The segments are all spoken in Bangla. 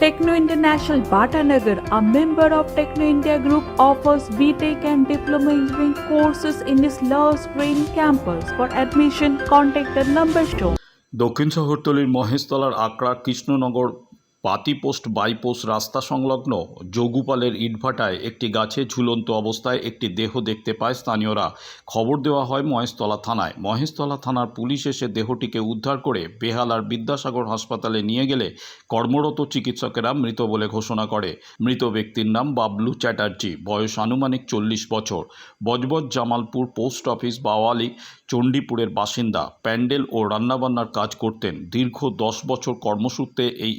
Techno International Bhatanagar, a member of Techno India Group, offers BTEC and Diploma Engineering courses in its Love Spring campus. For admission, contact the number shown. দক্ষিণ শহরতলির মহেশতলার আকড়া কৃষ্ণনগর পাতিপোস্ট বাইপোস্ট রাস্তা সংলগ্ন যোগুপালের ইটভাটায় একটি গাছে ঝুলন্ত অবস্থায় একটি দেহ দেখতে পায় স্থানীয়রা। খবর দেওয়া হয় মহেশতলা থানায়। মহেশতলা থানার পুলিশ এসে দেহটিকে উদ্ধার করে বেহালার বিদ্যাসাগর হাসপাতালে নিয়ে গেলে কর্মরত চিকিৎসকেরা মৃত বলে ঘোষণা করে। মৃত ব্যক্তির নাম বাবলু চ্যাটার্জি। বয়স আনুমানিক চল্লিশ বছর। বজবজ জামালপুর পোস্ট অফিস, বাওয়ালি, চণ্ডীপুরের বাসিন্দা। প্যান্ডেল ও রান্নাবান্নার কাজ করতেন। দীর্ঘ দশ বছর কর্মসূত্রে এই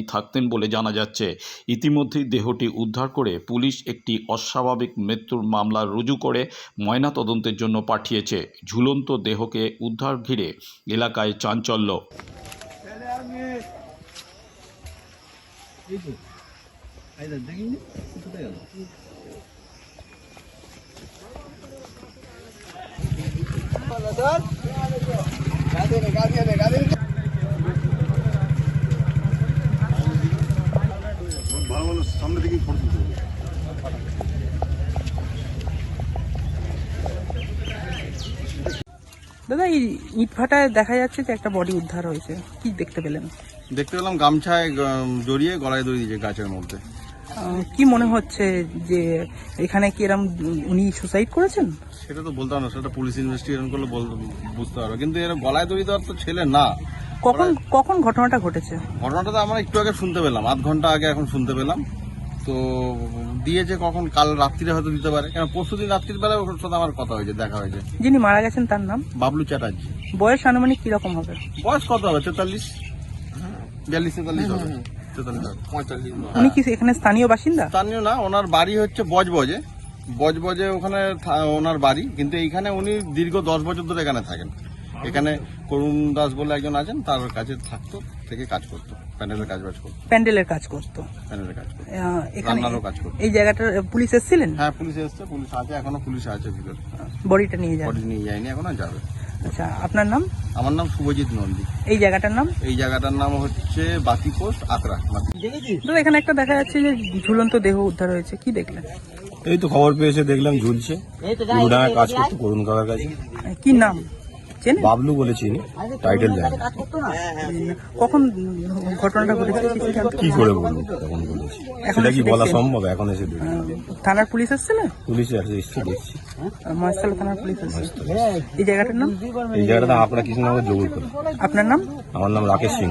এলাকাতেই থাকতেন বলে জানা যাচ্ছে। ইতিমধ্যেই দেহটি উদ্ধার করে পুলিশ একটি অস্বাভাবিক মৃত্যুর মামলা রুজু করে ময়না তদন্তের জন্য পাঠিয়েছে। ঝুলন্ত দেহকে উদ্ধার ঘিরে এলাকায় চাঞ্চল্য। এই তো এই দাদা এই ইট ভাটায় দেখা যাচ্ছে যে একটা বডি উদ্ধার হয়েছে। কি দেখতে পেলেন? দেখতে পেলাম গামছায় জড়িয়ে গলায় দড়ি দিয়েছে গাছের মধ্যে। কি মনে হচ্ছে যে এখানে কি এরম উনি সুসাইড করেছেন? সেটা তো বলতে না সেটা পুলিশ ইনভেস্টিগেশন করলে বুঝতে পারব। কিন্তু এর গলায় দড়ি দেওয়ার তো ছেলে না। কখন কখন ঘটনাটা ঘটেছে? ঘটনাটা তো আমরা একটু আগে শুনতে পেলাম আধ ঘণ্টা আগে এখন শুনতে পেলাম। তো দিয়েছে কখন? কাল রাত্রিরে হয়তো দিতে পারে। কেন পরশু দিন রাত্রির বেলায় ওর সাথে আমার কথা হয়েছে দেখা হয়েছে। যিনি মারা গেছেন তার নাম? বাবলু চ্যাটার্জি। বয়স আনুমানিক কীরকম হবে? বয়স কত হবে? তেতাল্লিশ? বিয়াল্লিশ তেতাল্লিশ হবে। উনি কি এখানে স্থানীয় বাসিন্দা? স্থানীয় না ওনার বাড়ি হচ্ছে বজবজে। বজবজে ওখানে থা- ওনার বাড়ি কিন্তু এইখানে উনি দীর্ঘ দশ বছর ধরে এখানে থাকেন। এখানে করুণ দাস বলে একজন আছেন তার কাছে থাকতো থেকে কাজ করতো প্যান্ডেলের কাজ বাজ করতো। প্যান্ডেলের কাজ করতো। প্যান্ডেলের কাজ করতো। এখানে রান্নারও কাজ করতো। এই জায়গাটার পুলিশ এসেছিলেন? হ্যাঁ পুলিশ এসছে পুলিশ আছে এখনও পুলিশ আছে ভিতরে। বডিটা নিয়ে যান। বডি নিয়ে যায়নি এখনও যাবে। আচ্ছা আপনার নাম? আমার নাম শুভজিৎ নন্দী। এই জায়গাটার নাম? এই জায়গাটার নাম হচ্ছে বাতি পোস্ট আকরা বাতি দাদা এখানে একটা দেখা যাচ্ছে যে ঝুলন্ত দেহ উদ্ধার হয়েছে। কি দেখলেন? এই তো খবর পেয়েছে দেখলাম ঝুলছে। কাজ করতো করুণ কাকার কাছে। কি নাম? চেনেন? বাবলু বলে চিনি। টাইটেল জানি। কখন ঘটনাটা ঘটেছে? কি করে বলব? তখন বলেছি। এখন সেটা কি বলা সম্ভব? এখন এসে থানার পুলিশ আসছে না? পুলিশ আসছে এসছে দেখছি। মহেশতলা থানার পুলিশ এই জায়গাটার নাম? এই জায়গাটা আপনার কিছু নামে করে আপনার নাম? আমার নাম রাকেশ সিং